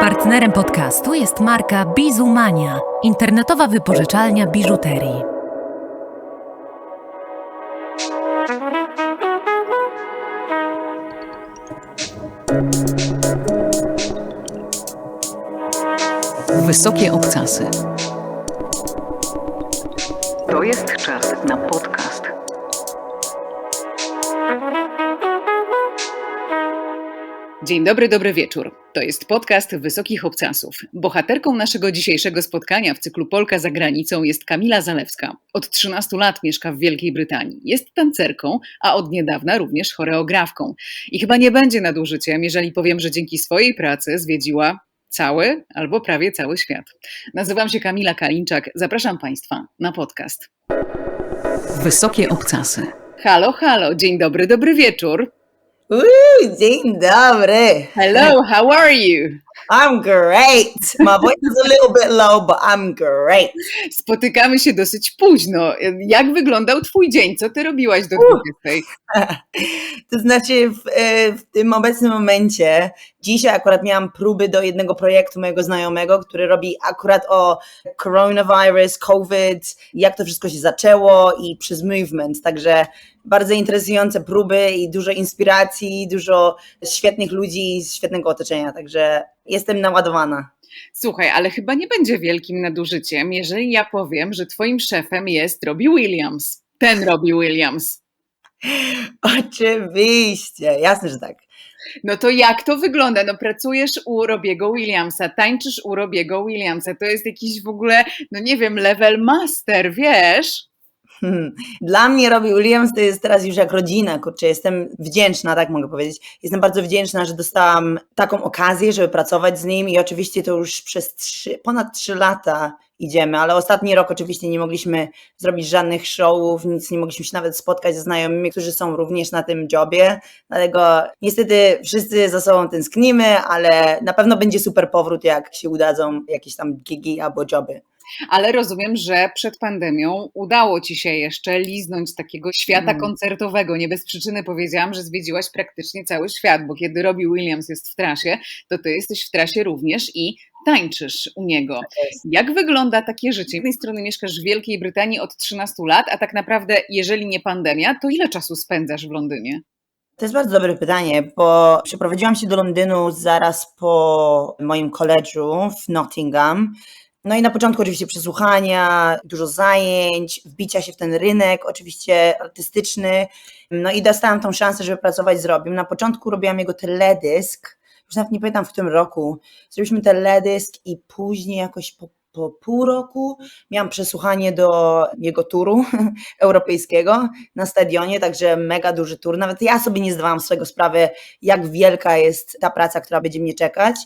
Partnerem podcastu jest marka Bizumania, internetowa wypożyczalnia biżuterii. Wysokie obcasy. To jest czas na podcast. Dzień dobry, dobry wieczór. To jest podcast Wysokich Obcasów. Bohaterką naszego dzisiejszego spotkania w cyklu Polka za granicą jest Kamila Zalewska. Od 13 lat mieszka w Wielkiej Brytanii. Jest tancerką, a od niedawna również choreografką. I chyba nie będzie nadużyciem, jeżeli powiem, że dzięki swojej pracy zwiedziła cały albo prawie cały świat. Nazywam się Kamila Kalinczak. Zapraszam Państwa na podcast. Wysokie Obcasy. Halo, halo, dzień dobry, dobry wieczór. Uuu, dzień dobry. Hello, how are you? I'm great. My voice is a little bit low, but I'm great. Spotykamy się dosyć późno. Jak wyglądał Twój dzień? Co Ty robiłaś do 20? To znaczy, w, e, w tym obecnym momencie, dzisiaj akurat miałam próby do jednego projektu mojego znajomego, który robi akurat o coronavirus, COVID, jak to wszystko się zaczęło i przez movement. Także bardzo interesujące próby i dużo inspiracji, dużo świetnych ludzi, świetnego otoczenia. Także jestem naładowana. Słuchaj, ale chyba nie będzie wielkim nadużyciem, jeżeli ja powiem, że Twoim szefem jest Robbie Williams. Ten Robbie Williams. Oczywiście, jasne, że tak. No to jak to wygląda? No pracujesz u Robiego Williamsa, tańczysz u Robiego Williamsa. To jest jakiś w ogóle, no nie wiem, level master, wiesz? Dla mnie Robbie Williams to jest teraz już jak rodzina, kurczę, jestem wdzięczna, tak mogę powiedzieć. Jestem bardzo wdzięczna, że dostałam taką okazję, żeby pracować z nim i oczywiście to już przez trzy, ponad trzy lata idziemy, ale ostatni rok oczywiście nie mogliśmy zrobić żadnych showów, nic nie mogliśmy się nawet spotkać ze znajomymi, którzy są również na tym jobie, dlatego niestety wszyscy za sobą tęsknimy, ale na pewno będzie super powrót, jak się udadzą jakieś tam gigi albo joby. Ale rozumiem, że przed pandemią udało ci się jeszcze liznąć takiego świata Mm. koncertowego. Nie bez przyczyny powiedziałam, że zwiedziłaś praktycznie cały świat, bo kiedy Robbie Williams jest w trasie, to ty jesteś w trasie również i tańczysz u niego. Jak wygląda takie życie? Z jednej strony mieszkasz w Wielkiej Brytanii od 13 lat, a tak naprawdę, jeżeli nie pandemia, to ile czasu spędzasz w Londynie? To jest bardzo dobre pytanie, bo przeprowadziłam się do Londynu zaraz po moim koledżu w Nottingham. No i na początku oczywiście przesłuchania, dużo zajęć, wbicia się w ten rynek, oczywiście artystyczny. No i dostałam tą szansę, żeby pracować z Robiem. Na początku robiłam jego teledysk, już nawet nie pamiętam w którym roku. Zrobiliśmy teledysk i później jakoś po, po pół roku miałam przesłuchanie do jego turu europejskiego na stadionie, także mega duży tur. Nawet ja sobie nie zdawałam swojego sprawy, jak wielka jest ta praca, która będzie mnie czekać.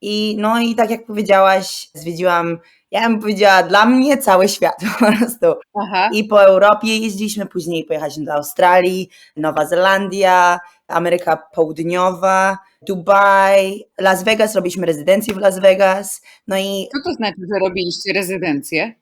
I no i tak jak powiedziałaś, zwiedziłam, ja bym powiedziała, dla mnie cały świat po prostu. Aha. I po Europie jeździliśmy, później pojechaliśmy do Australii, Nowa Zelandia, Ameryka Południowa, Dubaj, Las Vegas, robiliśmy rezydencję w Las Vegas. No i Co to znaczy, że robiliście rezydencję?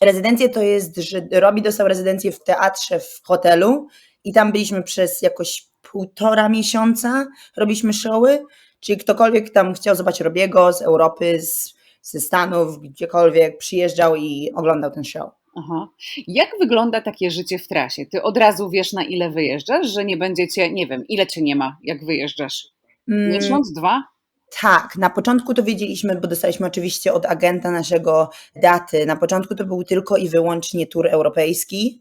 rezydencję to jest, że Robi dostał rezydencję w teatrze w hotelu i tam byliśmy przez jakoś półtora miesiąca, robiliśmy showy, czyli ktokolwiek tam chciał zobaczyć Robiego z Europy, z, ze Stanów, gdziekolwiek przyjeżdżał i oglądał ten show. Aha. Jak wygląda takie życie w trasie? Ty od razu wiesz, na ile wyjeżdżasz, że nie będziecie, nie wiem, ile cię nie ma, jak wyjeżdżasz? Mm, Miesiąc, dwa? Tak, na początku to wiedzieliśmy, bo dostaliśmy oczywiście od agenta naszego daty. Na początku to był tylko i wyłącznie tur europejski.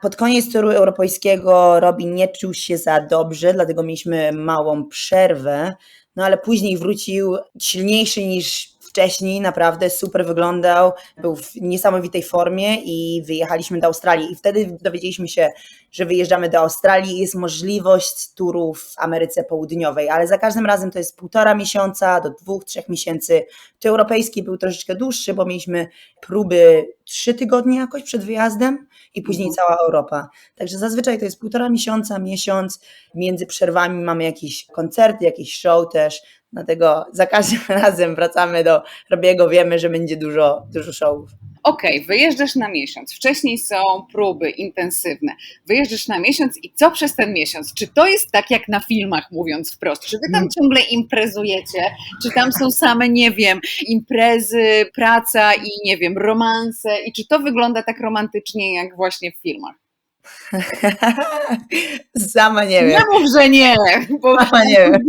Pod koniec turu europejskiego Robi nie czuł się za dobrze, dlatego mieliśmy małą przerwę, no ale później wrócił silniejszy niż wcześniej, naprawdę super wyglądał, był w niesamowitej formie i wyjechaliśmy do Australii. I wtedy dowiedzieliśmy się, że wyjeżdżamy do Australii i jest możliwość turu w Ameryce Południowej, ale za każdym razem to jest półtora miesiąca do dwóch, trzech miesięcy. To europejski był troszeczkę dłuższy, bo mieliśmy próby trzy tygodnie jakoś przed wyjazdem i później Mhm. cała Europa. Także zazwyczaj to jest półtora miesiąca, miesiąc. Między przerwami mamy jakieś koncerty, jakieś show też. Dlatego za każdym razem wracamy do Robiego, wiemy, że będzie dużo, dużo showów. Okej, wyjeżdżasz na miesiąc, wcześniej są próby intensywne, wyjeżdżasz na miesiąc i co przez ten miesiąc? Czy to jest tak jak na filmach, mówiąc wprost? Czy wy tam Mm. ciągle imprezujecie? Czy tam są same, nie wiem, imprezy, praca i nie wiem, romanse? I czy to wygląda tak romantycznie jak właśnie w filmach? Sama nie wiem. Nie mów, że nie, bo Sama nie wiem.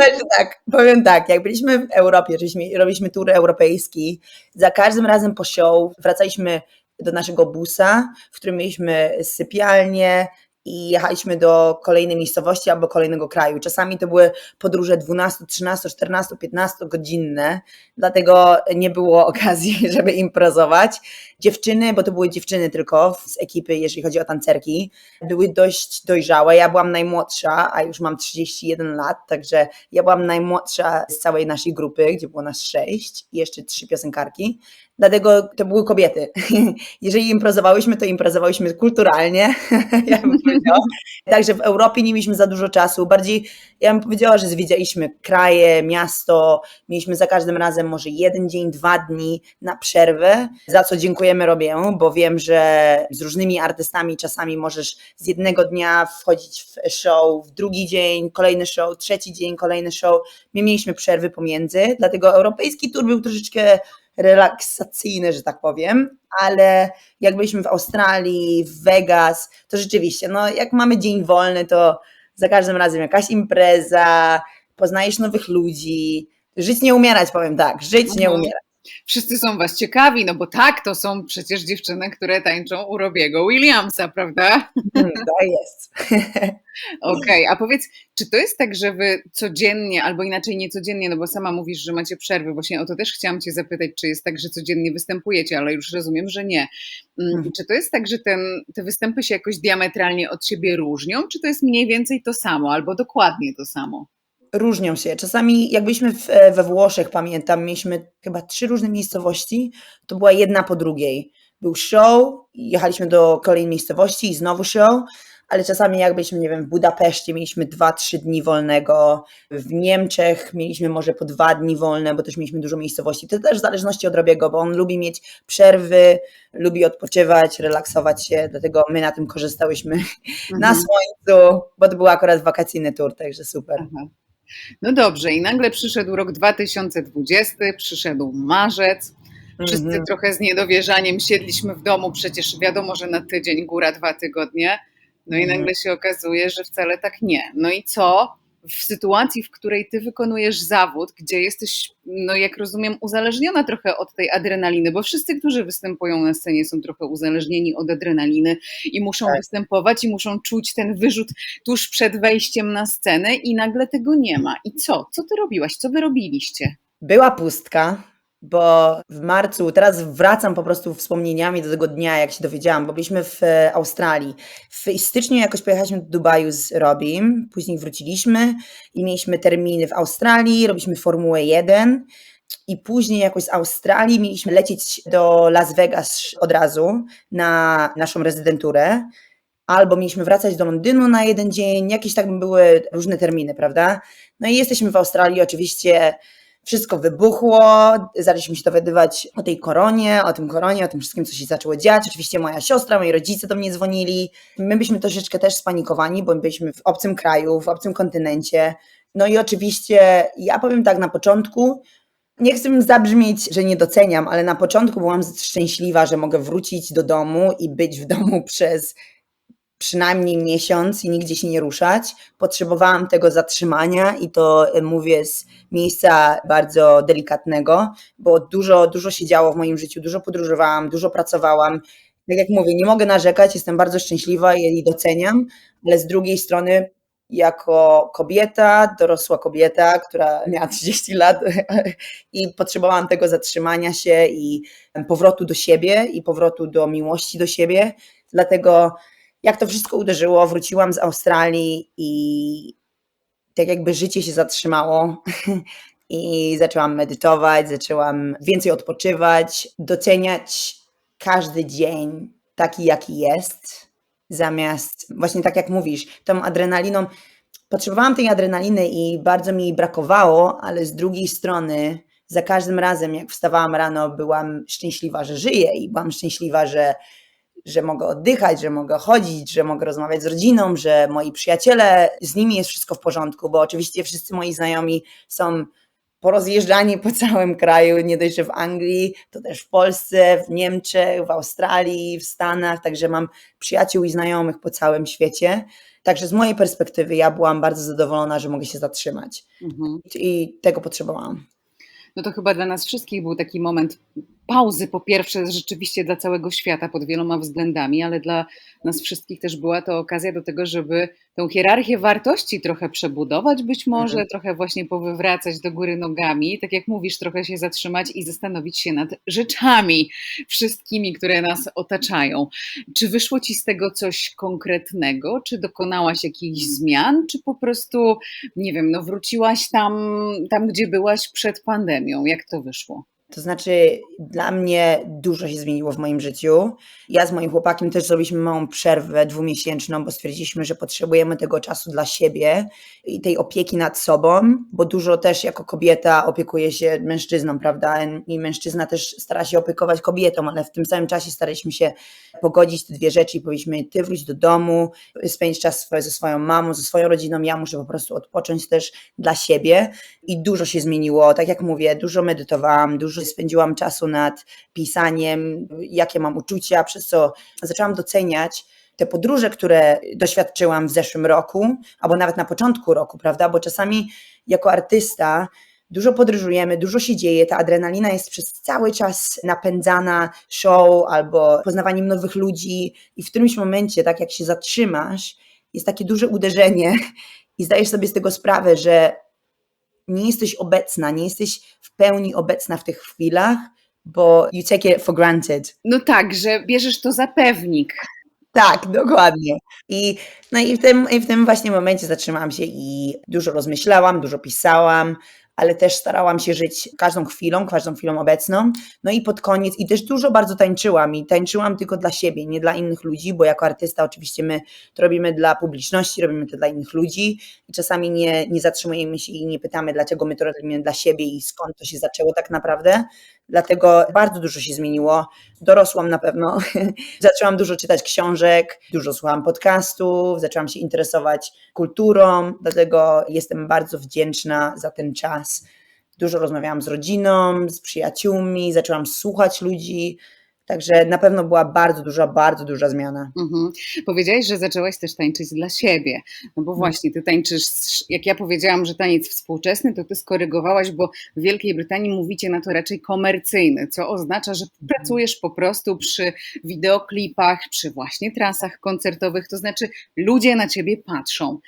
Znaczy tak, powiem tak, jak byliśmy w Europie, robiliśmy tury europejski, za każdym razem po show wracaliśmy do naszego busa, w którym mieliśmy sypialnię i jechaliśmy do kolejnej miejscowości albo kolejnego kraju. Czasami to były podróże 12, 13, 14, 15 godzinne, dlatego nie było okazji, żeby imprezować. Dziewczyny, bo to były dziewczyny tylko z ekipy, jeżeli chodzi o tancerki, były dość dojrzałe. Ja byłam najmłodsza, a już mam 31 lat, także ja byłam najmłodsza z całej naszej grupy, gdzie było nas sześć i jeszcze trzy piosenkarki. Dlatego to były kobiety. Jeżeli improwizowałyśmy, to improwizowałyśmy kulturalnie, ja bym powiedziała. Także w Europie nie mieliśmy za dużo czasu. Bardziej, ja bym powiedziała, że zwiedzialiśmy kraje, miasto. Mieliśmy za każdym razem może jeden dzień, dwa dni na przerwę, za co dziękujemy robię, bo wiem, że z różnymi artystami czasami możesz z jednego dnia wchodzić w show, w drugi dzień kolejny show, trzeci dzień kolejny show. My mieliśmy przerwy pomiędzy, dlatego europejski tour był troszeczkę relaksacyjny, że tak powiem, ale jak byliśmy w Australii, w Vegas, to rzeczywiście, no jak mamy dzień wolny, to za każdym razem jakaś impreza, poznajesz nowych ludzi, żyć nie umierać, powiem tak, żyć nie Mhm. umierać. Wszyscy są was ciekawi, no bo tak, to są przecież dziewczyny, które tańczą u Robiego Williamsa, prawda? Hmm, to jest. Okej, a powiedz, czy to jest tak, że wy codziennie, albo inaczej nie codziennie, no bo sama mówisz, że macie przerwy, właśnie o to też chciałam cię zapytać, czy jest tak, że codziennie występujecie, ale już rozumiem, że nie. Mm, Mhm. Czy to jest tak, że ten, te występy się jakoś diametralnie od siebie różnią, czy to jest mniej więcej to samo, albo dokładnie to samo? Różnią się. Czasami, jak byliśmy w, e, we Włoszech, pamiętam, mieliśmy chyba trzy różne miejscowości, to była jedna po drugiej. Był show, jechaliśmy do kolejnej miejscowości i znowu show, ale czasami jak byliśmy, nie wiem, w Budapeszcie, mieliśmy dwa, trzy dni wolnego, w Niemczech mieliśmy może po dwa dni wolne, bo też mieliśmy dużo miejscowości. To też w zależności od Robiego, bo on lubi mieć przerwy, lubi odpoczywać, relaksować się, dlatego my na tym korzystałyśmy na Mhm. słońcu, bo to był akurat wakacyjny tour, także super. Aha. No dobrze, i nagle przyszedł rok 2020, przyszedł marzec. Wszyscy Mhm. trochę z niedowierzaniem siedliśmy w domu, przecież wiadomo, że na tydzień, góra dwa tygodnie. No i Mhm. nagle się okazuje, że wcale tak nie. No i co? W sytuacji, w której ty wykonujesz zawód, gdzie jesteś, no jak rozumiem, uzależniona trochę od tej adrenaliny, bo wszyscy, którzy występują na scenie, są trochę uzależnieni od adrenaliny i muszą Tak. występować i muszą czuć ten wyrzut tuż przed wejściem na scenę, i nagle tego nie ma. I co? Co ty robiłaś? Co wy robiliście? Była pustka, bo w marcu, teraz wracam po prostu wspomnieniami do tego dnia, jak się dowiedziałam, bo byliśmy w e, Australii. W styczniu jakoś pojechaliśmy do Dubaju z Robim, później wróciliśmy i mieliśmy terminy w Australii, robiliśmy Formułę 1 i później jakoś z Australii mieliśmy lecieć do Las Vegas od razu na naszą rezydenturę. Albo mieliśmy wracać do Londynu na jeden dzień, jakieś tak były różne terminy, prawda? No i jesteśmy w Australii, oczywiście wszystko wybuchło, zaczęliśmy się dowiadywać o tej koronie, o tym koronie, o tym wszystkim, co się zaczęło dziać. Oczywiście moja siostra, moi rodzice do mnie dzwonili. My byliśmy troszeczkę też spanikowani, bo byliśmy w obcym kraju, w obcym kontynencie. No i oczywiście, ja powiem tak na początku, nie chcę zabrzmieć, że nie doceniam, ale na początku byłam szczęśliwa, że mogę wrócić do domu i być w domu przez przynajmniej miesiąc i nigdzie się nie ruszać. Potrzebowałam tego zatrzymania i to e, mówię z miejsca bardzo delikatnego, bo dużo, dużo się działo w moim życiu, dużo podróżowałam, dużo pracowałam. Tak jak mówię, nie mogę narzekać, jestem bardzo szczęśliwa i doceniam, ale z drugiej strony jako kobieta, dorosła kobieta, która miała 30 lat i potrzebowałam tego zatrzymania się i powrotu do siebie i powrotu do miłości do siebie. Dlatego jak to wszystko uderzyło, wróciłam z Australii i tak jakby życie się zatrzymało i zaczęłam medytować, zaczęłam więcej odpoczywać, doceniać każdy dzień taki, jaki jest, zamiast właśnie tak jak mówisz, tą adrenaliną. Potrzebowałam tej adrenaliny i bardzo mi brakowało, ale z drugiej strony za każdym razem, jak wstawałam rano, byłam szczęśliwa, że żyję i byłam szczęśliwa, że, że mogę oddychać, że mogę chodzić, że mogę rozmawiać z rodziną, że moi przyjaciele, z nimi jest wszystko w porządku, bo oczywiście wszyscy moi znajomi są porozjeżdżani po całym kraju, nie dość, że w Anglii, to też w Polsce, w Niemczech, w Australii, w Stanach, także mam przyjaciół i znajomych po całym świecie. Także z mojej perspektywy ja byłam bardzo zadowolona, że mogę się zatrzymać Mhm. i tego potrzebowałam. No to chyba dla nas wszystkich był taki moment pauzy, po pierwsze rzeczywiście dla całego świata pod wieloma względami, ale dla nas wszystkich też była to okazja do tego, żeby tę hierarchię wartości trochę przebudować, być może Mhm. trochę właśnie powywracać do góry nogami, tak jak mówisz, trochę się zatrzymać i zastanowić się nad rzeczami wszystkimi, które nas otaczają. Czy wyszło ci z tego coś konkretnego? Czy dokonałaś jakichś zmian? Czy po prostu, nie wiem, no wróciłaś tam, tam gdzie byłaś przed pandemią? Jak to wyszło? To znaczy, dla mnie dużo się zmieniło w moim życiu. Ja z moim chłopakiem też zrobiliśmy małą przerwę dwumiesięczną, bo stwierdziliśmy, że potrzebujemy tego czasu dla siebie i tej opieki nad sobą, bo dużo też jako kobieta opiekuje się mężczyzną, prawda? I mężczyzna też stara się opiekować kobietą, ale w tym samym czasie staraliśmy się pogodzić te dwie rzeczy i powiedzieliśmy, ty wróć do domu, spędź czas ze swoją mamą, ze swoją rodziną, ja muszę po prostu odpocząć też dla siebie i dużo się zmieniło. Tak jak mówię, dużo medytowałam, dużo spędziłam czasu nad pisaniem, jakie mam uczucia, przez co zaczęłam doceniać te podróże, które doświadczyłam w zeszłym roku, albo nawet na początku roku, prawda? Bo czasami jako artysta dużo podróżujemy, dużo się dzieje, ta adrenalina jest przez cały czas napędzana show albo poznawaniem nowych ludzi i w którymś momencie, tak jak się zatrzymasz, jest takie duże uderzenie i zdajesz sobie z tego sprawę, że nie jesteś obecna, nie jesteś w pełni obecna w tych chwilach, bo you take it for granted. No tak, że bierzesz to za pewnik. Tak, dokładnie. I, no i w, tym, i w tym właśnie momencie zatrzymałam się i dużo rozmyślałam, dużo pisałam, ale też starałam się żyć każdą chwilą, każdą chwilą obecną. No i pod koniec, i też dużo bardzo tańczyłam i tańczyłam tylko dla siebie, nie dla innych ludzi, bo jako artysta oczywiście my to robimy dla publiczności, robimy to dla innych ludzi i czasami nie, nie zatrzymujemy się i nie pytamy, dlaczego my to robimy dla siebie i skąd to się zaczęło tak naprawdę. Dlatego bardzo dużo się zmieniło. Dorosłam na pewno. Zaczęłam dużo czytać książek, dużo słuchałam podcastów, zaczęłam się interesować kulturą, dlatego jestem bardzo wdzięczna za ten czas. Dużo rozmawiałam z rodziną, z przyjaciółmi, zaczęłam słuchać ludzi. Także na pewno była bardzo duża, bardzo duża zmiana. Mhm. Powiedziałaś, że zaczęłaś też tańczyć dla siebie. No bo właśnie, ty tańczysz, jak ja powiedziałam, że taniec współczesny, to ty skorygowałaś, bo w Wielkiej Brytanii mówicie na to raczej komercyjny, co oznacza, że pracujesz po prostu przy wideoklipach, przy właśnie trasach koncertowych, to znaczy ludzie na ciebie patrzą.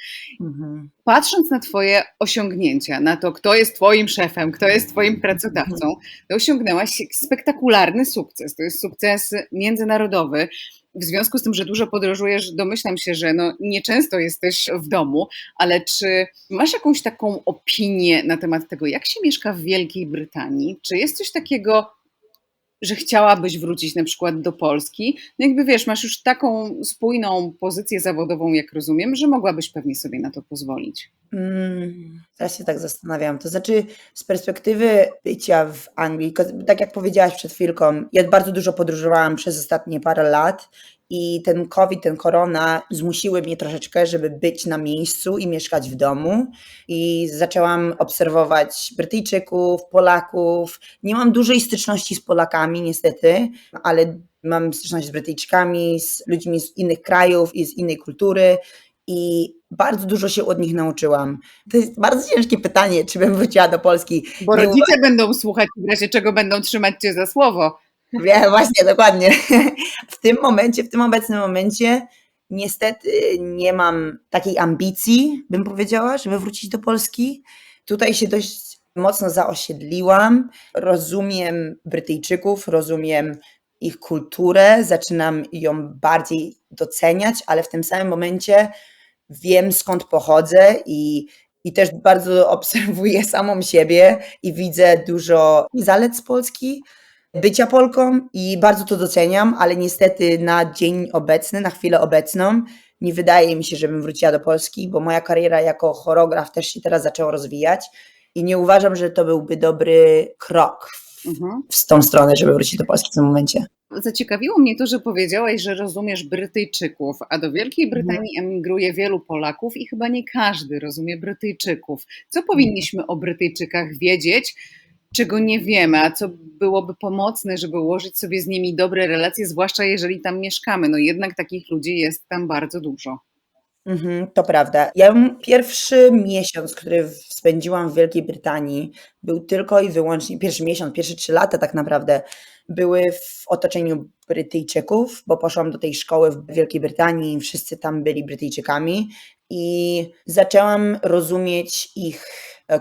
Mhm. Patrząc na Twoje osiągnięcia, na to, kto jest Twoim szefem, kto jest Twoim pracodawcą, to osiągnęłaś spektakularny sukces. To jest sukces międzynarodowy. W związku z tym, że dużo podróżujesz, domyślam się, że no, nieczęsto jesteś w domu, ale czy masz jakąś taką opinię na temat tego, jak się mieszka w Wielkiej Brytanii? Czy jest coś takiego, że chciałabyś wrócić na przykład do Polski? No jakby wiesz, masz już taką spójną pozycję zawodową, jak rozumiem, że mogłabyś pewnie sobie na to pozwolić. Mm, się tak zastanawiam. To znaczy, z perspektywy bycia w Anglii, tak jak powiedziałaś przed chwilką, ja bardzo dużo podróżowałam przez ostatnie parę lat i ten COVID, ten korona zmusiły mnie troszeczkę, żeby być na miejscu i mieszkać w domu. I zaczęłam obserwować Brytyjczyków, Polaków. Nie mam dużej styczności z Polakami, niestety, ale mam styczność z Brytyjczykami, z ludźmi z innych krajów i z innej kultury i bardzo dużo się od nich nauczyłam. To jest bardzo ciężkie pytanie, czy bym wróciła do Polski. Bo Nie rodzice będą słuchać, w razie czego będą trzymać cię za słowo. Właśnie, dokładnie. W tym momencie, w tym obecnym momencie, niestety nie mam takiej ambicji, bym powiedziała, żeby wrócić do Polski. Tutaj się dość mocno zaosiedliłam. Rozumiem Brytyjczyków, rozumiem ich kulturę, zaczynam ją bardziej doceniać, ale w tym samym momencie wiem skąd pochodzę i, i też bardzo obserwuję samą siebie i widzę dużo zalet z Polski, bycia Polką i bardzo to doceniam, ale niestety na dzień obecny, na chwilę obecną nie wydaje mi się, żebym wróciła do Polski, bo moja kariera jako choreograf też się teraz zaczęła rozwijać i nie uważam, że to byłby dobry krok Mhm. w tą stronę, żeby wrócić do Polski w tym momencie. Zaciekawiło mnie to, że powiedziałaś, że rozumiesz Brytyjczyków, a do Wielkiej Brytanii emigruje wielu Polaków i chyba nie każdy rozumie Brytyjczyków. Co powinniśmy o Brytyjczykach wiedzieć, czego nie wiemy, a co byłoby pomocne, żeby ułożyć sobie z nimi dobre relacje, zwłaszcza jeżeli tam mieszkamy? No jednak takich ludzi jest tam bardzo dużo. Mhm, to prawda. Ja pierwszy miesiąc, który spędziłam w Wielkiej Brytanii, był tylko i wyłącznie, pierwszy miesiąc, pierwsze trzy lata tak naprawdę, były w otoczeniu Brytyjczyków, bo poszłam do tej szkoły w Wielkiej Brytanii wszyscy tam byli Brytyjczykami i zaczęłam rozumieć ich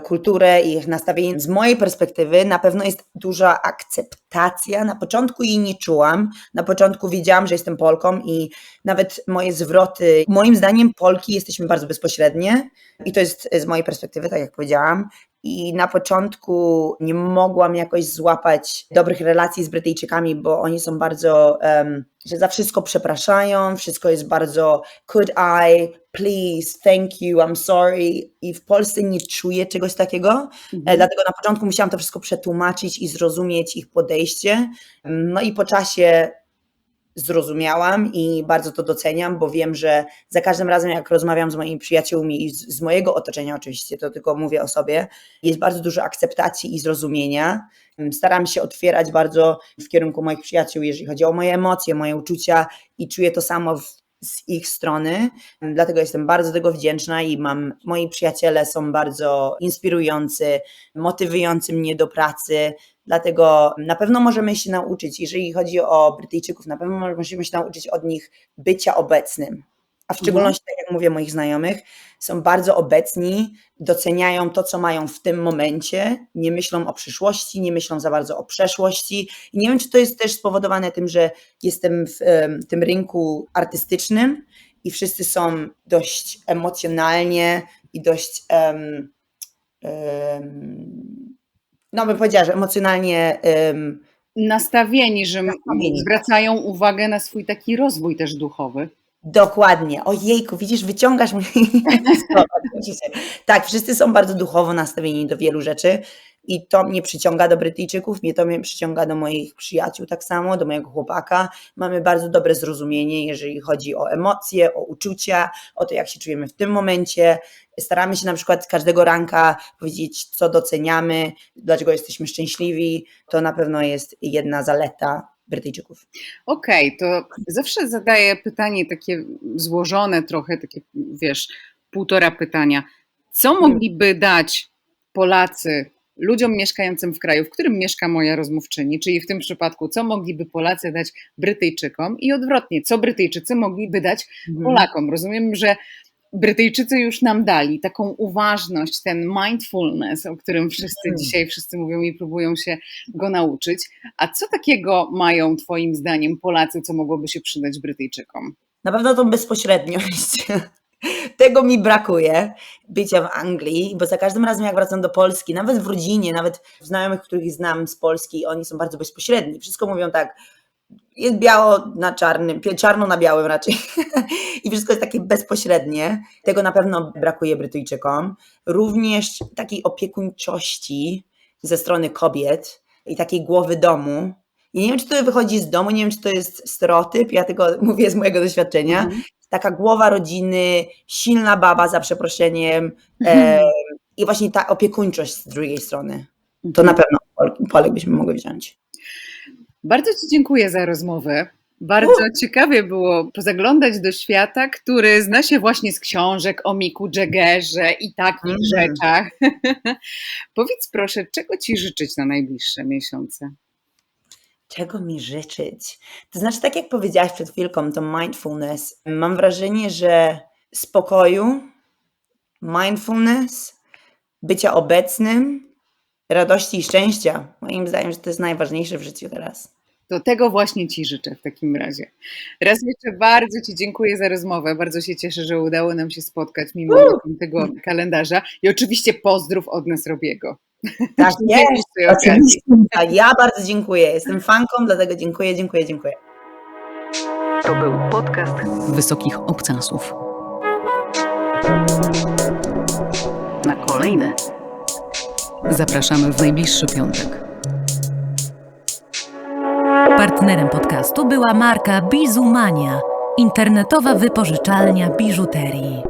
kulturę i ich nastawienie. Z mojej perspektywy na pewno jest duża akceptacja. Na początku jej nie czułam. Na początku wiedziałam, że jestem Polką i nawet moje zwroty, moim zdaniem Polki jesteśmy bardzo bezpośrednie i to jest z mojej perspektywy, tak jak powiedziałam. I na początku nie mogłam jakoś złapać dobrych relacji z Brytyjczykami, bo oni są bardzo, em, że za wszystko przepraszają, wszystko jest bardzo could I, please, thank you, I'm sorry. I w Polsce nie czuję czegoś takiego, Mhm. E, Dlatego na początku musiałam to wszystko przetłumaczyć i zrozumieć ich podejście. No i po czasie zrozumiałam i bardzo to doceniam, bo wiem, że za każdym razem, jak rozmawiam z moimi przyjaciółmi i z, z mojego otoczenia, oczywiście, to tylko mówię o sobie, jest bardzo dużo akceptacji i zrozumienia. Staram się otwierać bardzo w kierunku moich przyjaciół, jeżeli chodzi o moje emocje, moje uczucia i czuję to samo w, z ich strony. Dlatego jestem bardzo tego wdzięczna i mam, moi przyjaciele są bardzo inspirujący, motywujący mnie do pracy. Dlatego na pewno możemy się nauczyć, jeżeli chodzi o Brytyjczyków, na pewno możemy się nauczyć od nich bycia obecnym. A w szczególności, tak jak mówię, moich znajomych, są bardzo obecni, doceniają to, co mają w tym momencie, nie myślą o przyszłości, nie myślą za bardzo o przeszłości. I nie wiem, czy to jest też spowodowane tym, że jestem w em, tym rynku artystycznym i wszyscy są dość emocjonalnie i dość. em, em, no, bym powiedziała, że emocjonalnie. em, Nastawieni, że Nastawieni, zwracają uwagę na swój taki rozwój też duchowy. Dokładnie. Ojejku, widzisz, wyciągasz mnie. tak, wszyscy są bardzo duchowo nastawieni do wielu rzeczy i to mnie przyciąga do Brytyjczyków, mnie to mnie przyciąga do moich przyjaciół tak samo, do mojego chłopaka. Mamy bardzo dobre zrozumienie, jeżeli chodzi o emocje, o uczucia, o to, jak się czujemy w tym momencie. Staramy się na przykład każdego ranka powiedzieć, co doceniamy, dlaczego jesteśmy szczęśliwi. To na pewno jest jedna zaleta Brytyjczyków. Okej, to zawsze zadaję pytanie takie złożone trochę, takie wiesz, półtora pytania. Co mogliby dać Polacy ludziom mieszkającym w kraju, w którym mieszka moja rozmówczyni, czyli w tym przypadku, co mogliby Polacy dać Brytyjczykom i odwrotnie, co Brytyjczycy mogliby dać Polakom? Rozumiem, że Brytyjczycy już nam dali taką uważność, ten mindfulness, o którym wszyscy Mhm. dzisiaj wszyscy mówią i próbują się go nauczyć. A co takiego mają Twoim zdaniem Polacy, co mogłoby się przydać Brytyjczykom? Na pewno tą bezpośredniość. Tego mi brakuje, bycia w Anglii, bo za każdym razem jak wracam do Polski, nawet w rodzinie, nawet w znajomych, których znam z Polski, oni są bardzo bezpośredni. Wszystko mówią tak, jest biało na czarnym, czarno na białym raczej. I wszystko jest takie bezpośrednie. Tego na pewno brakuje Brytyjczykom. Również takiej opiekuńczości ze strony kobiet i takiej głowy domu. I nie wiem, czy to wychodzi z domu, nie wiem, czy to jest stereotyp, ja tego mówię z mojego doświadczenia. Mhm. Taka głowa rodziny, silna baba za przeproszeniem e, i właśnie ta opiekuńczość z drugiej strony. To na pewno Pol- Polek byśmy mogli wziąć. Bardzo Ci dziękuję za rozmowę. Bardzo ciekawie było pozaglądać do świata, który zna się właśnie z książek o Miku Jaggerze i takich Mm. rzeczach. Powiedz proszę, czego Ci życzyć na najbliższe miesiące? Czego mi życzyć? To znaczy, tak jak powiedziałaś przed chwilką, to mindfulness. Mam wrażenie, że spokoju, mindfulness, bycia obecnym, radości i szczęścia. Moim zdaniem, że to jest najważniejsze w życiu teraz. To tego właśnie Ci życzę w takim razie. Raz jeszcze bardzo Ci dziękuję za rozmowę. Bardzo się cieszę, że udało nam się spotkać mimo Uh! tego kalendarza. I oczywiście pozdrów od nas Robiego. Tak okazji. Oczywiście. Tak, Ja bardzo dziękuję. Jestem fanką, dlatego dziękuję, dziękuję, dziękuję. To był podcast Wysokich Obcasów. Na kolejne Zapraszamy w najbliższy piątek. Partnerem podcastu była marka Bizumania, internetowa wypożyczalnia biżuterii.